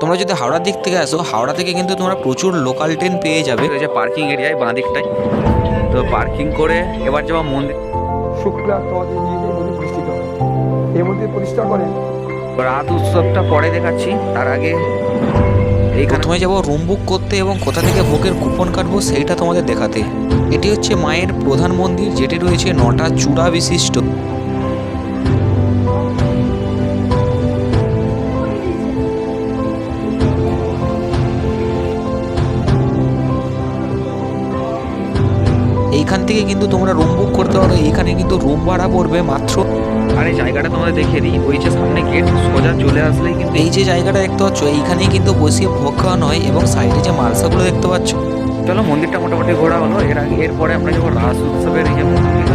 তোমরা যদি হাওড়ার দিক থেকে আসো হাওড়া থেকে কিন্তু তোমরা প্রচুর লোকাল ট্রেন পেয়ে যাবে। যে পার্কিং এরিয়ায় বাঁ দিকটায় তো পার্কিং করে এবার যাওয়া মন্দির শুক্লা তদে নিয়ে এই মন্দির প্রতিষ্ঠিত এই মন্দির প্রতিষ্ঠা করেন রাত উৎসবটা পরে দেখাচ্ছি তার আগে এইখানে প্রথমে যাব রুম বুক করতে এবং কোথা থেকে বুকের কুপন কাটবো সেইটা তোমাদের দেখাতে। এটি হচ্ছে মায়ের প্রধান মন্দির যেটি রয়েছে নটা চূড়া বিশিষ্ট। এইখান থেকে কিন্তু তোমরা রুম বুক করতে পারো এখানে কিন্তু রুম ভাড়া পড়বে মাত্র। আর এই জায়গাটা তোমাদের দেখে দিই। ওই যে সামনে গেট সোজা চলে আসলেই কিন্তু এই যে জায়গাটা দেখতে পাচ্ছ এইখানেই কিন্তু বসিয়ে ভোগ খাওয়ানো হয় এবং সাইডে যে মালসাগুলো দেখতে পাচ্ছ। চলো মন্দিরটা মোটামুটি ঘোরা হলো। এর আগে এরপরে আমরা যখন রাস উৎসবের এই যে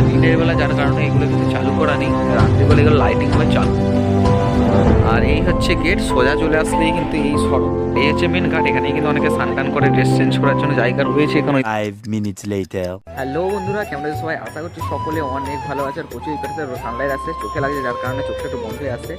দিনের বেলা যার কারণে এগুলো কিন্তু চালু করা নেই। রাত্রিবেলা এগুলো লাইটিং হয়ে চালু। আর এই হচ্ছে গেট সোজা চলে আসলেই কিন্তু এই সড়ক এই হচ্ছে মেন ঘাট এখানে কিন্তু অনেকে সান টান করে ড্রেস চেঞ্জ করার জন্য জায়গা রয়েছে এখানে। ফাইভ মিনিটস লেটার হ্যালো বন্ধুরা কেমন আছো সবাই? আশা করছি সকলে অনেক ভালো আছে আর প্রচুর সানলাইট আসছে চোখে লাগছে যার কারণে চোখটা একটু বন্ধ হয়ে আসছে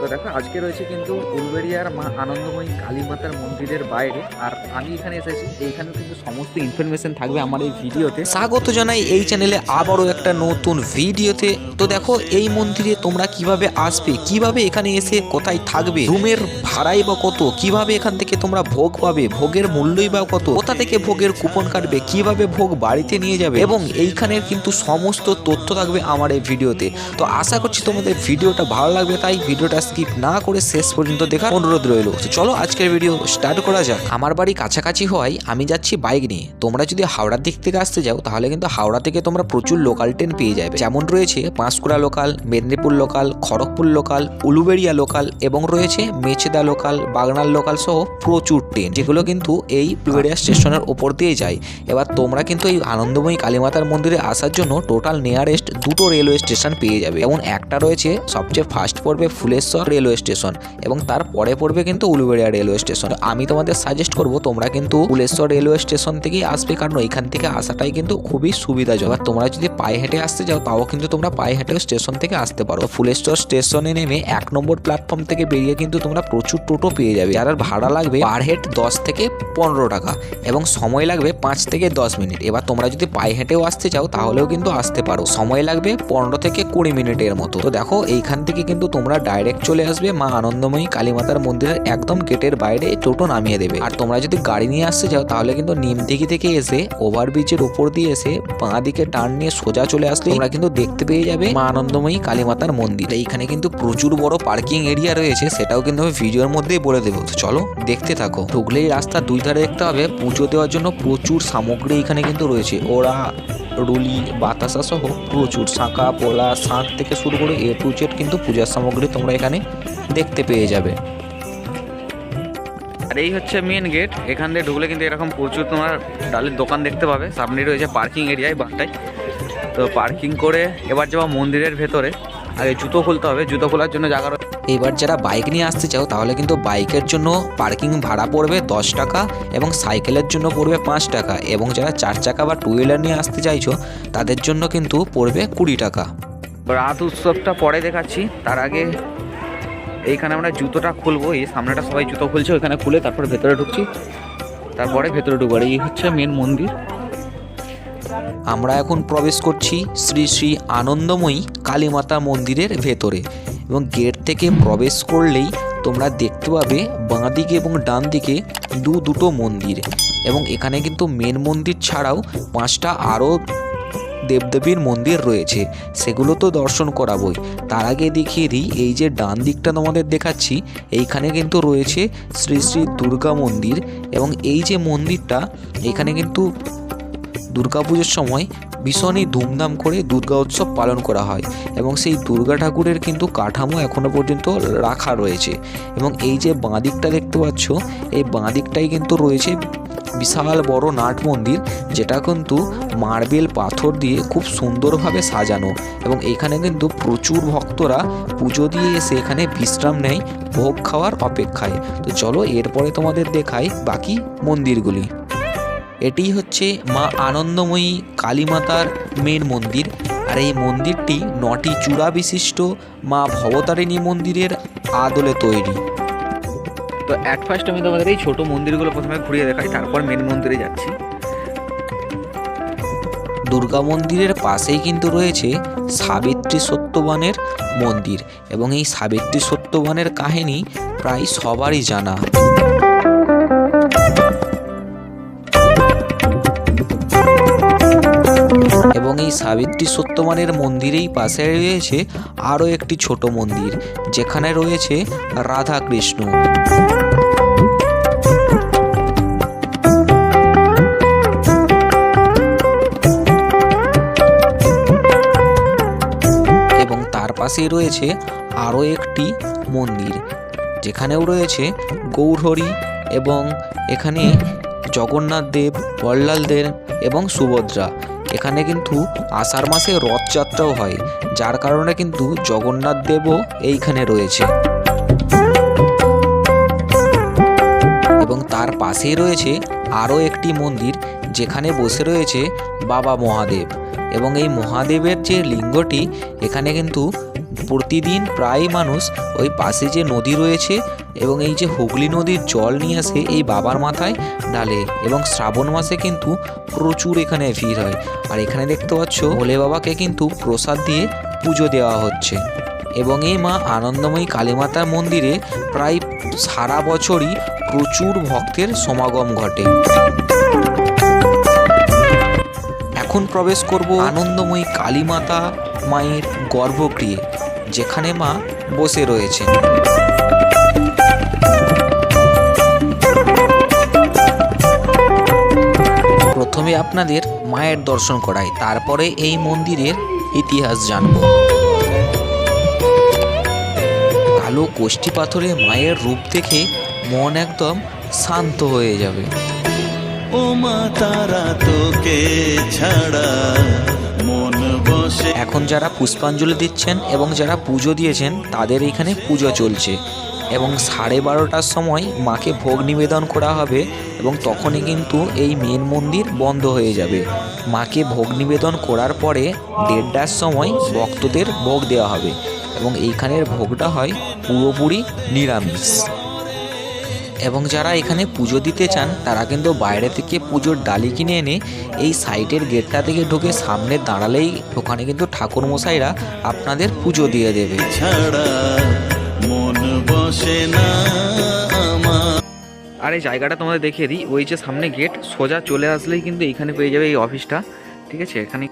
তো দেখো, আজকে রয়েছে কিন্তু উলবেড়িয়ার মা আনন্দময়ী কালী মাতার মন্দিরের বাইরে। আর আমি এখানে এসেছি এইখানে কিন্তু সমস্ত ইনফরমেশন থাকবে আমার এই ভিডিওতে। স্বাগত জানাই এই চ্যানেলে আবারও একটা নতুন ভিডিওতে। তো দেখো, এই মন্দিরে তোমরা কীভাবে আসবে, কীভাবে এখানে এসে কোথায় থাকবে, রুমের ভাড়াই বা কত, কীভাবে এখান থেকে তোমরা ভোগ পাবে, ভোগের মূল্যই বা কত, কোথা থেকে ভোগের কুপন কাটবে, কীভাবে ভোগ বাড়িতে নিয়ে যাবে, এবং এইখানের কিন্তু সমস্ত তথ্য থাকবে আমার এই ভিডিওতে। তো আশা করছি তোমাদের ভিডিওটা ভালো লাগবে, তাই ভিডিওটা স্কিপ না করে শেষ পর্যন্ত দেখার অনুরোধ রইল। চলো আজকের ভিডিও স্টার্ট করা যাক। আমার বাড়ি কাছাকাছি হওয়ায় আমি যাচ্ছি বাইক নিয়ে। তোমরা যদি হাওড়ার দিক থেকে আসতে যাও, তাহলে কিন্তু হাওড়া থেকে তোমরা প্রচুর লোকাল ট্রেন পেয়ে যাবে। যেমন রয়েছে Panskura local Medinipur local Kharagpur local Uluberia local এবং রয়েছে মেচেদা লোকাল বাগনার লোকাল সহ প্রচুর ট্রেন যেগুলো কিন্তু এই উলুবেড়িয়া স্টেশনের ওপর দিয়ে যায়। এবার তোমরা কিন্তু এই আনন্দময়ী কালীমাতার মন্দিরে আসার জন্য টোটাল নিয়ারেস্ট দুটো রেলওয়ে স্টেশন পেয়ে যাবে। যেমন একটা রয়েছে সবচেয়ে ফার্স্ট পড়বে ফুলেশ্বর রেলওয়ে স্টেশন এবং তার পরে পড়বে কিন্তু উলুবেড়িয়া রেলওয়ে স্টেশন। আমি তোমাদের সাজেস্ট করব তোমরা কিন্তু ফুলেশ্বর রেলওয়ে স্টেশন থেকেই আসবে, কারণ এখান থেকে আসাটাই কিন্তু খুবই সুবিধাজনক। আর তোমরা যদি পায়ে হেঁটে আসতে যাও, তাও কিন্তু তোমরা পায়ে হেঁটেও স্টেশন থেকে আসতে পারো। ফুলেশ্বর স্টেশনে নেমে এক নম্বর প্ল্যাটফর্ম থেকে বেরিয়ে কিন্তু তোমরা প্রচুর টোটো পেয়ে যাবে। যার ভাড়া লাগবে পার হেড দশ থেকে পনেরো টাকা এবং সময় লাগবে পাঁচ থেকে দশ মিনিট। এবার তোমরা যদি পায়ে হেঁটেও আসতে চাও, তাহলেও কিন্তু আসতে পারো। সময় লাগবে পনেরো থেকে কুড়ি মিনিটের মতো। তো দেখো, এইখান থেকে কিন্তু তোমরা ডাইরেক্ট চলে আসবে, মা আনন্দময়ী কালীমাতার মন্দিরের একদম গেটের বাইরে টোটো নামিয়ে দেবে। আর তোমরা যদি গাড়ি নিয়ে আসতে চাও, তাহলে কিন্তু নিমদিঘি থেকে এসে ওভারব্রিজের উপর দিয়ে এসে বাঁ দিকে টার্ন নিয়ে সোজা চলে আসলে তোমরা কিন্তু দেখতে পেয়ে যাবে মা আনন্দময়ী কালীমাতার মন্দির। এইখানে কিন্তু প্রচুর বড় পার্কিং এরিয়া রয়েছে, সেটাও কিন্তু আমি ভিডিওর মধ্যেই বলে দেবো। চলো, দেখতে থাকো। ঢুকলেই রাস্তার দুই ধারে দেখতে হবে। পুজো দেওয়ার জন্য প্রচুর সামগ্রী এখানে কিন্তু রয়েছে। ওরা রুলি, বাতাসা সহ প্রচুর শাঁখা, পোলা শাঁখ থেকে শুরু করে এ টু জেড কিন্তু পূজার সামগ্রী তোমরা এখানে দেখতে পেয়ে যাবে। আর এই হচ্ছে মেন গেট এখান দিয়ে ঢুকলে কিন্তু এরকম প্রচুর তোমার ডালের দোকান দেখতে পাবে। সামনে রয়েছে পার্কিং এরিয়ায় বাঁটায় তো পার্কিং করে এবার যাওয়া মন্দিরের ভেতরে। আগে জুতো খুলতে হবে জুতো খোলার জন্য জায়গা রয়েছে এবার যারা বাইক নিয়ে আসতে চাও তাহলে কিন্তু বাইকের জন্য পার্কিং ভাড়া পড়বে দশ টাকা এবং সাইকেলের জন্য পড়বে পাঁচ টাকা। এবং যারা চার চাকা বা টু হুইলার নিয়ে আসতে চাইছো তাদের জন্য কিন্তু পড়বে কুড়ি টাকা। রাত উৎসবটা পরে দেখাচ্ছি। তার আগে এইখানে আমরা জুতোটা খুলবো। এই সামনেটা সবাই জুতো খুলছে ওইখানে খুলে তারপরে ভেতরে ঢুকছি। তারপরে ভেতরে ঢুকবো। আর এই হচ্ছে মেন মন্দির। আমরা এখন প্রবেশ করছি শ্রী শ্রী আনন্দময়ী কালীমাতা মন্দিরের ভেতরে এবং গেট থেকে প্রবেশ করলেই তোমরা দেখতে পাবে বাঁ দিকে এবং ডান দিকে দু দুটো মন্দির এবং এখানে কিন্তু মেন মন্দির ছাড়াও পাঁচটা আরও দেবদেবীর মন্দির রয়েছে। সেগুলো তো দর্শন করাবই। তার আগে দেখিয়ে দিই, এই যে ডান দিকটা তোমাদের দেখাচ্ছি, এইখানে কিন্তু রয়েছে শ্রী শ্রী দুর্গা মন্দির এবং এই যে মন্দিরটা, এখানে কিন্তু দুর্গাপুজোর সময় ভীষণই ধুমধাম করে দুর্গা উৎসব পালন করা হয় এবং সেই দুর্গা ঠাকুরের কিন্তু কাঠামো এখনও পর্যন্ত রাখা রয়েছে এবং এই যে বাঁ দিকটা দেখতে পাচ্ছ, এই বাঁ দিকটাই কিন্তু রয়েছে বিশাল বড় নাট মন্দির যেটা কিন্তু মার্বেল পাথর দিয়ে খুব সুন্দরভাবে সাজানো এবং এখানে কিন্তু প্রচুর ভক্তরা পুজো দিয়ে এসে এখানে বিশ্রাম নেয়, ভোগ খাওয়ার অপেক্ষায়। তো চলো এরপরে তোমাদের দেখাই বাকি মন্দিরগুলি। এটি হচ্ছে মা আনন্দময়ী কালীমাতার মেন মন্দির। আর এই মন্দিরটি নটি চূড়া বিশিষ্ট মা ভবতারিণী মন্দিরের আদলে তৈরি। তো অ্যাট ফার্স্ট আমি তোমাদের এই ছোটো মন্দিরগুলো প্রথমে ঘুরিয়ে দেখাই তারপর মেন মন্দিরে যাচ্ছি। দুর্গা মন্দিরের পাশেই কিন্তু রয়েছে সাবিত্রী সত্যবানের মন্দির। এবং এই সাবিত্রী সত্যবানের কাহিনী প্রায় সবারই জানা। এই সাবিত্রী সত্যমানের মন্দিরেই পাশে রয়েছে আরও একটি ছোট মন্দির, যেখানে রয়েছে রাধা কৃষ্ণ এবং তার পাশেই রয়েছে আরও একটি মন্দির, যেখানেও রয়েছে গৌরহরি এবং এখানে জগন্নাথ দেব, বল্লাল দেব এবং সুভদ্রা। এখানে কিন্তু আষাঢ় মাসে রথযাত্রাও হয়, যার কারণে কিন্তু জগন্নাথ দেবও এইখানে রয়েছে। এবং তার পাশেই রয়েছে আরও একটি মন্দির, যেখানে বসে রয়েছে বাবা মহাদেব। এবং এই মহাদেবের যে লিঙ্গটি, এখানে কিন্তু প্রতিদিন প্রায় মানুষ ওই পাশে যে নদী রয়েছে এবং এই যে হুগলি নদীর জল নিয়ে আসে এই বাবার মাথায় ঢালে এবং শ্রাবণ মাসে কিন্তু প্রচুর এখানে ভিড় হয়। আর এখানে দেখতে পাচ্ছ ভোলে বাবাকে কিন্তু প্রসাদ দিয়ে পুজো দেওয়া হচ্ছে। এবং এই মা আনন্দময়ী কালীমাতার মন্দিরে প্রায় সারা বছরই প্রচুর ভক্তের সমাগম ঘটে। এখন প্রবেশ করব আনন্দময়ী কালীমাতা মায়ের গর্ভগৃহে, যেখানে মা বসে রয়েছেন। প্রথমে আপনাদের মায়ের দর্শন করাই তারপরে এই মন্দিরের ইতিহাস জানব। কালো কোষ্ঠী পাথরে মায়ের রূপ দেখে মন একদম শান্ত হয়ে যাবে। ও মা তারা তোকে ছাড়া মন বসে এখন যারা পুষ্পাঞ্জলি দিচ্ছেন এবং যারা পুজো দিয়েছেন তাদের এখানে পুজো চলছে। এবং সাড়ে বারোটার সময় মাকে ভোগ নিবেদন করা হবে এবং তখনই কিন্তু এই মেন মন্দির বন্ধ হয়ে যাবে। মাকে ভোগ নিবেদন করার পরে দেড়টার সময় ভক্তদের ভোগ দেওয়া হবে এবং এইখানের ভোগটা হয় পুরোপুরি নিরামিষ। এবং যারা এখানে পুজো দিতে চান, তারা কিন্তু বাইরে থেকে পুজোর ডালি কিনে এনে এই সাইটের গেটটা থেকে ঢুকে সামনে দাঁড়ালেই ওখানে কিন্তু ঠাকুর মশাইরা আপনাদের পুজো দিয়ে দেবে। বসে না আমার। আর এই জায়গাটা তোমাদের দেখিয়ে দিই ওই যে সামনে গেট সোজা চলে আসলেই কিন্তু এইখানে পেয়ে যাবে এই অফিসটা ঠিক আছে? এখানে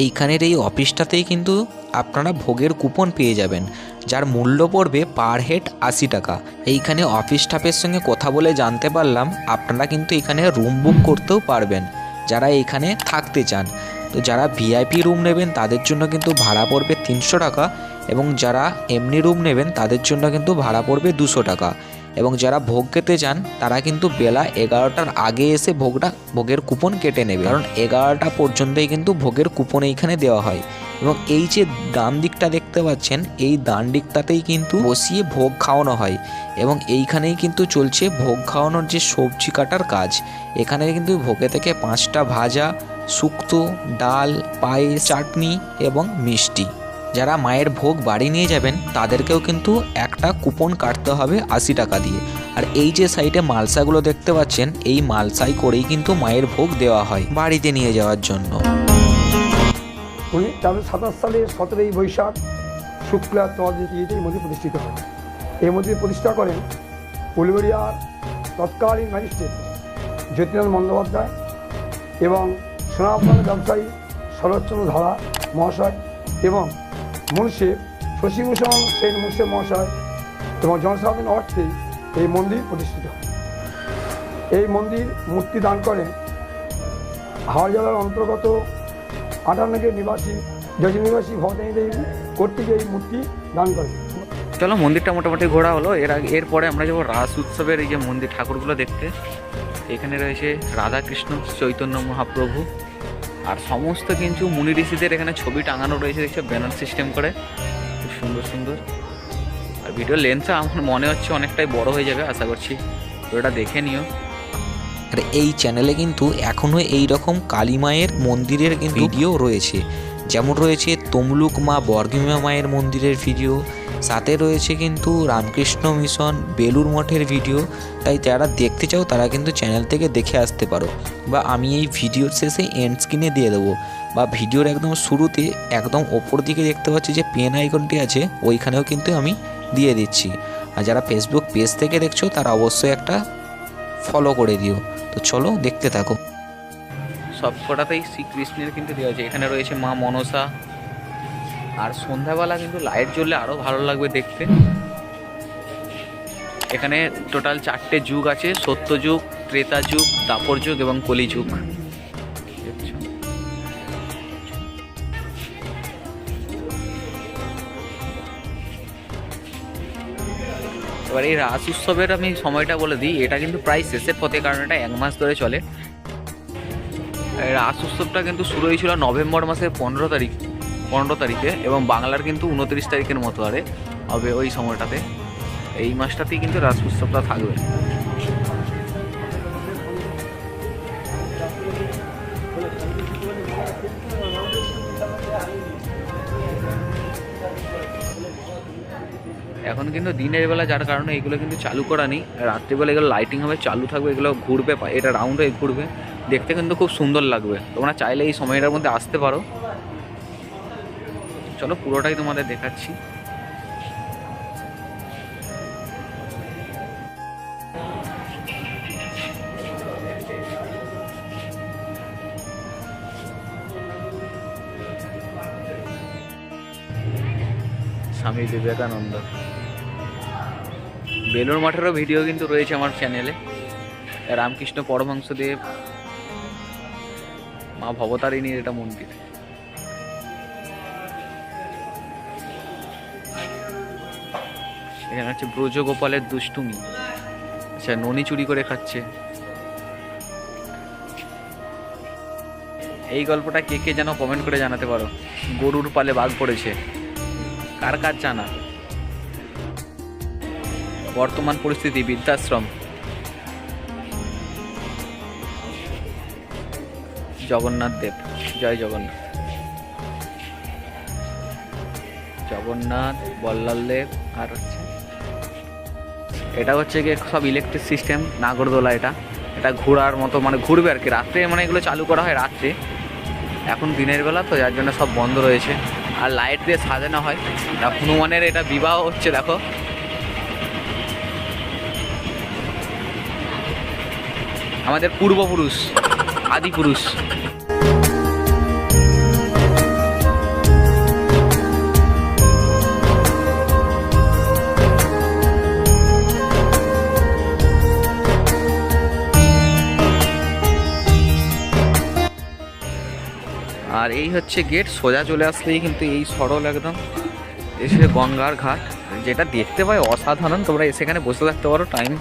এইখানের এই অফিসটাতেই কিন্তু আপনারা ভোগের কুপন পেয়ে যাবেন যার মূল্য পড়বে পার হেড আশি টাকা। এইখানে অফিস স্টাফের সঙ্গে কথা বলে জানতে পারলাম আপনারা কিন্তু এখানে রুম বুক করতেও পারবেন যারা এইখানে থাকতে চান। তো যারা ভিআইপি রুম নেবেন তাদের জন্য কিন্তু ভাড়া পড়বে তিনশো টাকা। এবং যারা এমনি রুম নেবেন, তাদের জন্য কিন্তু ভাড়া পড়বে দুশো টাকা। এবং যারা ভোগ খেতে চান, তারা কিন্তু বেলা এগারোটার আগে এসে ভোগটা, ভোগের কুপন কেটে নেবে। কারণ এগারোটা পর্যন্তই কিন্তু ভোগের কুপন এইখানে দেওয়া হয়। এবং এই যে ডান দিকটা দেখতে পাচ্ছেন, এই দান দিকটাতেই কিন্তু বসিয়ে ভোগ খাওয়ানো হয়। এবং এইখানেই কিন্তু চলছে ভোগ খাওয়ানোর যে সবজি কাটার কাজ। এখানে কিন্তু ভোগে থেকে পাঁচটা ভাজা, শুক্তো, ডাল, পায়েস, চাটনি এবং মিষ্টি। যারা মায়ের ভোগ বাড়ি নিয়ে যাবেন, তাদেরকেও কিন্তু একটা কুপন কাটতে হবে আশি টাকা দিয়ে। আর এই যে সাইডে মালসাগুলো দেখতে পাচ্ছেন, এই মালসাই করেই কিন্তু মায়ের ভোগ দেওয়া হয় বাড়িতে নিয়ে যাওয়ার জন্য। সাতাশ সালে সতেরোই বৈশাখ, শুক্লা তদিতে এই মন্দির প্রতিষ্ঠিত হয় এই মন্দির প্রতিষ্ঠা করেন উলবেড়িয়ার তৎকালীন ম্যাজিস্ট্রেট জ্যোতিনাথ বন্দ্যোপাধ্যায় এবং সোনাপান ব্যবসায়ী শরৎচন্দ্র ধারা মহাশয় এবং মুন্সে শশীভূষণ সেন মুন্সে মহাশয় এবং জনসাধারণ অর্থে এই মন্দির প্রতিষ্ঠিত এই মন্দির মূর্তি দান করেন হাওড়া জেলার অন্তর্গত আটান্নকের নিবাসী জজি নিবাসী ভবতানী দেবী কর্তৃক এই মূর্তি দান করেন। চলো, মন্দিরটা মোটামুটি ঘোরা হলো। এর আগে, এরপরে আমরা যাব রাস উৎসবের এই যে মন্দির ঠাকুরগুলো দেখতে। এখানে রয়েছে রাধাকৃষ্ণ চৈতন্য মহাপ্রভু। আর সমস্ত কিন্তু মুনি ঋষিদের এখানে ছবি টাঙানো রয়েছে দেখছ? ব্যানার সিস্টেম করে। খুব সুন্দর সুন্দর। আর ভিডিও লেন্সটা আমার মনে হচ্ছে অনেকটাই বড় হয়ে যাবে আশা করছি। ওটা দেখে নিও। আর এই চ্যানেলে কিন্তু এখনও এই রকম কালী মায়ের মন্দিরের কিন্তু ভিডিও রয়েছে। যেমন রয়েছে তমলুক মা বর্গিমা মায়ের মন্দিরের ভিডিও সাথে রয়েছে কিন্তু রামকৃষ্ণ মিশন বেলুর মঠের ভিডিও তাই যারা দেখতে চাও, তারা কিন্তু চ্যানেল থেকে দেখে আসতে পারো। বা আমি এই ভিডিওর শেষে এন্ড স্ক্রিনে দিয়ে দেবো। বা ভিডিওর একদম শুরুতে, একদম ওপর দিকে দেখতে পাচ্ছি যে পেন আইকনটি আছে, ওইখানেও কিন্তু আমি দিয়ে দিচ্ছি। আর যারা ফেসবুক পেজ থেকে দেখছ, তারা অবশ্যই একটা ফলো করে দিও। তো চলো দেখতে থাকো। সব কটাতেই শ্রীকৃষ্ণের কিন্তু দেওয়া আছে। এখানে রয়েছে মা মনসা আর সন্ধ্যাবেলা কিন্তু লাইট জ্বললে আরও ভালো লাগবে দেখতে। এখানে টোটাল চারটে যুগ আছে, সত্য যুগ, ত্রেতা যুগ দাপর যুগ এবং কলি যুগ। এবার এই রাস উৎসবের আমি সময়টা বলে দিই, এটা কিন্তু প্রায় শেষের পথে, কারণ এটা এক মাস ধরে চলে। রাস উৎসবটা কিন্তু শুরু হয়েছিল নভেম্বর মাসের পনেরো তারিখ। পনেরো তারিখে এবং বাংলার কিন্তু উনত্রিশ তারিখের মতো আরে হবে ওই সময়টাতে। এই মাসটাতেই কিন্তু রাস উৎসবটা থাকবে। এখন কিন্তু দিনের বেলা যার কারণে এগুলো কিন্তু চালু করা নেই। রাত্রিবেলা এগুলো লাইটিং হবে, চালু থাকবে, এগুলো ঘুরবে, এটা রাউন্ড হয়ে ঘুরবে। দেখতে কিন্তু খুব সুন্দর লাগবে। তোমরা চাইলে এই সময়টার মধ্যে আসতে পারো। চলো পুরোটাই তোমাদের দেখাচ্ছি। স্বামী বিবেকানন্দ। বেলুর মঠেরও ভিডিও কিন্তু রয়েছে আমার চ্যানেলে। রামকৃষ্ণ পরমহংসদেব, মা ভবতারিণীর এটা মন্দির। এখানে হচ্ছে ব্রজগোপালের দুষ্টুমি। আচ্ছা ননি চুরি করে খাচ্ছে। এই গল্পটা কে কে যেন কমেন্ট করে জানাতে পারো। গরুর পালে বাঘ পড়েছে। কার কার জানা? বর্তমান পরিস্থিতি, বৃদ্ধাশ্রম। জগন্নাথ দেব, জয় জগন্নাথ। জগন্নাথ, বল্লাল দেব আর হচ্ছে এটা হচ্ছে গিয়ে সব ইলেকট্রিক সিস্টেম নাগরদোলা এটা। এটা ঘোরার মতো মানে ঘুরবে আর কি। রাত্রে মানে এগুলো চালু করা হয় রাত্রে। এখন দিনের বেলা তো যার জন্য সব বন্ধ রয়েছে। আর লাইট দিয়ে সাজানো হয়। হনুমানের এটা বিবাহ হচ্ছে, দেখো। আমাদের পূর্বপুরুষ আদি আর এই হচ্ছে গেট, সোজা চলে আসলেই কিন্তু এই সরল একদম। এসে গঙ্গার ঘাট, যেটা দেখতে পাই অসাধারণ। তোমরা এসে এখানে বসে থাকতে পারো টাইম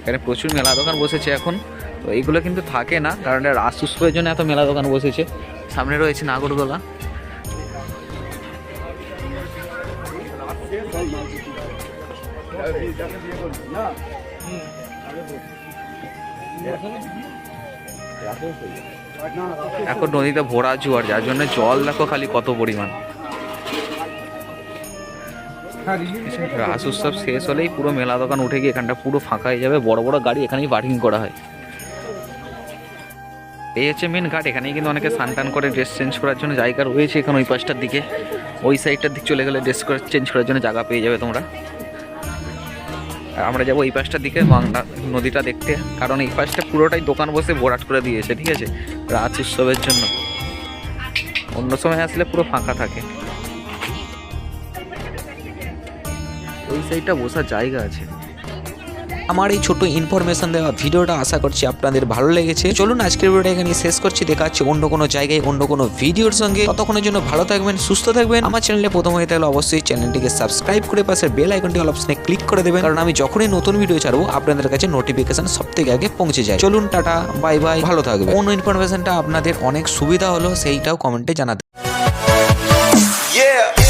এখানে প্রচুর মেলা দোকান বসেছে এখন। তো এইগুলো কিন্তু থাকে না, কারণ এটা রাস উৎসবের জন্য এত মেলা দোকান বসেছে। সামনে রয়েছে নাগরদোলা। এখন নদীতে ভরা জোয়ার, যার জন্য জল দেখো খালি কত পরিমাণ। রাস উৎসব শেষ হলেই পুরো মেলা দোকান উঠে গিয়ে এখানটা পুরো ফাঁকা হয়ে যাবে, বড় বড় গাড়ি এখানেই পার্কিং করা হয়। এই হচ্ছে মেন ঘাট, এখানেই কিন্তু অনেকে স্নান টান করে ড্রেস চেঞ্জ করার জন্য জায়গা রয়েছে এখানে ওই পাশটার দিকে। ওই সাইডটার দিক চলে গেলে ড্রেস চেঞ্জ করার জন্য জায়গা পেয়ে যাবে তোমরা। আমরা যাব এই পাশটার দিকে, বাংলা নদীটা দেখতে। কারণ এই পাশটা পুরোটাই দোকান বসে ভরাট করে দিয়েছে, ঠিক আছে? রাজ উৎসবের জন্য। অন্য সময় আসলে পুরো ফাঁকা থাকে। ওই সাইডটা বসার জায়গা আছে। আমার এই ছোট ইনফরমেশন দেওয়া ভিডিওটা আশা করছি আপনাদের ভালো লেগেছে। চলুন, আজকের ভিডিওটা এখানে শেষ করছি। দেখা হচ্ছে অন্য কোনো জায়গায়, অন্য কোনো ভিডিওর সঙ্গে। ততক্ষণের জন্য ভালো থাকবেন, সুস্থ থাকবেন। আমার চ্যানেলে প্রথম হয়ে থাকলে অবশ্যই চ্যানেলটিকে সাবস্ক্রাইব করে পাশের বেল আইকনটি অল অপশনে ক্লিক করে দেবেন। কারণ আমি যখনই নতুন ভিডিও ছাড়বো, আপনাদের কাছে নোটিফিকেশন সব থেকে আগে পৌঁছে যায়। চলুন, টাটা বাই বাই ভালো থাকবে কোন ইনফরমেশনটা আপনাদের অনেক সুবিধা হলো, সেইটাও কমেন্টে জানাতে। Yeah.